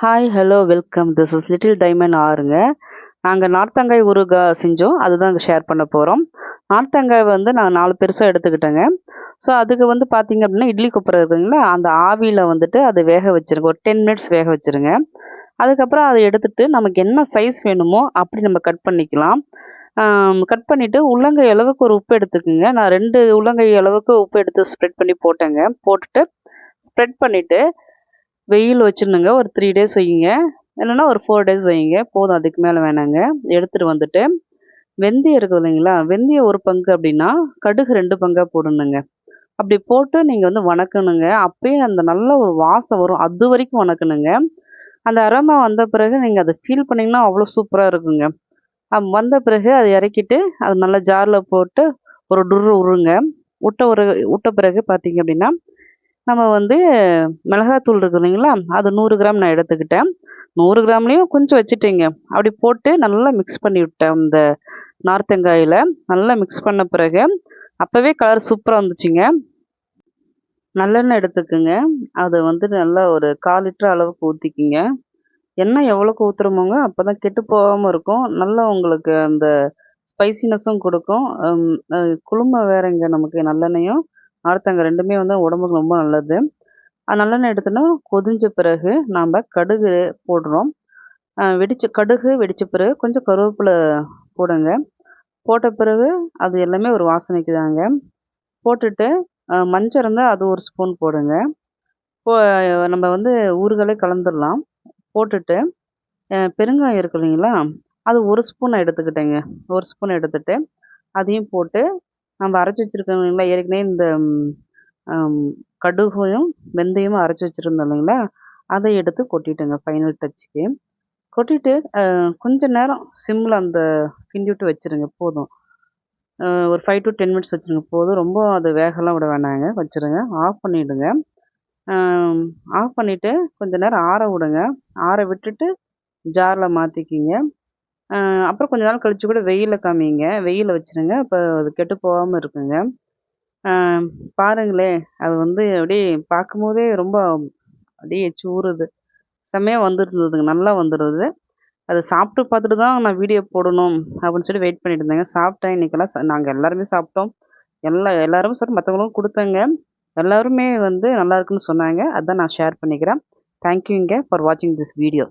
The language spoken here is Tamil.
Hi hello welcome this is little diamond ஆறுங்க நாங்கள் நார்த்தங்காய் ஊறுகாய் செஞ்சோம். அதுதான் ஷேர் பண்ண போகிறோம் நார்த்தங்காய் வந்து நான் நாலு பெருசாக எடுத்துக்கிட்டேங்க. ஸோ அதுக்கு வந்து பார்த்தீங்க அப்படின்னா இட்லி குப்பரை இருக்குங்களா அந்த ஆவியில் வந்துட்டு அதை வேக வச்சுருங்க. ஒரு டென் மினிட்ஸ் வேக வச்சுருங்க. அதுக்கப்புறம் அதை எடுத்துகிட்டு நமக்கு என்ன சைஸ் வேணுமோ அப்படி நம்ம கட் பண்ணிக்கலாம். கட் பண்ணிவிட்டு உள்ளங்கை அளவுக்கு ஒரு உப்பு எடுத்துக்கோங்க. நான் ரெண்டு உள்ளங்கை அளவுக்கு உப்பு எடுத்து ஸ்ப்ரெட் பண்ணி போட்டேங்க. போட்டுட்டு ஸ்ப்ரெட் பண்ணிவிட்டு வெயில் வச்சிடணுங்க ஒரு த்ரீ டேஸ் வைங்க. இல்லைன்னா ஒரு ஃபோர் டேஸ் வைங்க. போதும் அதுக்கு மேலே வேணாங்க. எடுத்துகிட்டு வந்துட்டு வெந்தயம் இருக்குது இல்லைங்களா? வெந்தயம் ஒரு பங்கு அப்படின்னா கடுகு ரெண்டு பங்காக போடணுங்க. அப்படி போட்டு நீங்கள் வந்து வணக்கணுங்க. அப்பயே அந்த நல்ல ஒரு வாசம் வரும். அது வரைக்கும் வணக்கணுங்க. அந்த அரோமா வந்த பிறகு நீங்கள் அதை ஃபீல் பண்ணிங்கன்னா அவ்வளோ சூப்பராக இருக்குங்க. வந்த பிறகு அதை இறக்கிட்டு அது நல்லா ஜாரில் போட்டு ஒரு டுரு உருங்க. விட்ட ஒரு விட்ட பிறகு பார்த்தீங்க அப்படின்னா நம்ம வந்து மிளகாத்தூள் இருக்குது இல்லைங்களா அது நூறு கிராம் நான் எடுத்துக்கிட்டேன். நூறு கிராம்லேயும் கொஞ்சம் வச்சுட்டேங்க. அப்படி போட்டு நல்லா மிக்ஸ் பண்ணி விட்டேன் அந்த நார்த்தங்காயில் நல்லா மிக்ஸ் பண்ண பிறகு அப்போவே கலர் சூப்பராக வந்துச்சுங்க. நல்லெண்ணெய் எடுத்துக்குங்க. அதை வந்து நல்லா ஒரு கால் லிட்டர் அளவுக்கு ஊற்றிக்கிங்க எண்ணெய் எவ்வளோக்கு ஊற்றுறோமோங்க அப்போ தான் கெட்டு போகாமல் இருக்கும். நல்லா உங்களுக்கு அந்த ஸ்பைசினஸும் கொடுக்கும். குளுமை வேறங்க நமக்கு நல்லெண்ணெயும். நார்த்தங்காய் ரெண்டுமே வந்து உடம்புக்கு ரொம்ப நல்லது. நல்லெண்ணெய் எடுத்தோன்னா கொதிஞ்ச பிறகு நாம் கடுகு போடுறோம். வெடிச்ச கடுகு வெடித்த பிறகு கொஞ்சம் கருவேப்பிலை போடுங்க. போட்ட பிறகு அது எல்லாமே ஒரு வாசனைக்கு தாங்க. போட்டுட்டு மஞ்சள் இருந்தால் அது ஒரு ஸ்பூன் போடுங்க. போ நம்ம வந்து ஊறுகாலே கலந்துடலாம். போட்டுட்டு பெருங்காயம் இருக்கு இல்லைங்களா அது ஒரு ஸ்பூன் எடுத்துக்கிட்டேங்க. ஒரு ஸ்பூன் எடுத்துகிட்டு அதையும் போட்டு நம்ம அரைச்சி வச்சுருக்கோம் இல்லைங்களா? ஏற்கனவே இந்த கடுகையும் வெந்தயமும் அரைச்சி வச்சுருந்தோம் இல்லைங்களா? அதை எடுத்து கொட்டிட்டேங்க ஃபைனல் டச்சுக்கு கொட்டிட்டு கொஞ்ச நேரம் சிம்மில் அந்த கிண்டி விட்டு வச்சுருங்க போதும். ஒரு ஃபைவ் டு டென் மினிட்ஸ் வச்சுருங்க போதும். ரொம்ப அது வேகலாம் விட வேணாங்க வச்சுருங்க. ஆஃப் பண்ணிவிடுங்க ஆஃப் பண்ணிவிட்டு கொஞ்ச நேரம் ஆற விடுங்க. ஆற விட்டுட்டு ஜாரில் மாற்றிக்கிங்க அப்புறம் கொஞ்ச நாள் கழித்து கூட வெயிலில் காமிங்க. வெயிலில் வச்சுருங்க. அப்போ அது கெட்டு போகாமல் இருக்குங்க. பாருங்களேன். அது வந்து அப்படியே பார்க்கும்போதே ரொம்ப அப்படியே சூறுது. செம்மையாக வந்துருந்ததுங்க. நல்லா வந்துருது. அது சாப்பிட்டு பார்த்துட்டு தான் நான் வீடியோ போடணும் அப்படின்னு சொல்லி வெயிட் பண்ணிட்டு இருந்தேங்க. சாப்பிட்டேன். இன்றைக்கெல்லாம் நாங்கள் எல்லாருமே சாப்பிட்டோம். எல்லா எல்லாருமே சாப்பிட்டு மற்றவங்களுக்கும் கொடுத்தேங்க. எல்லாருமே வந்து நல்லா இருக்குன்னு சொன்னாங்க. அதான் நான் ஷேர் பண்ணிக்கிறேன். தேங்க்யூங்க ஃபார் வாட்சிங் திஸ் வீடியோ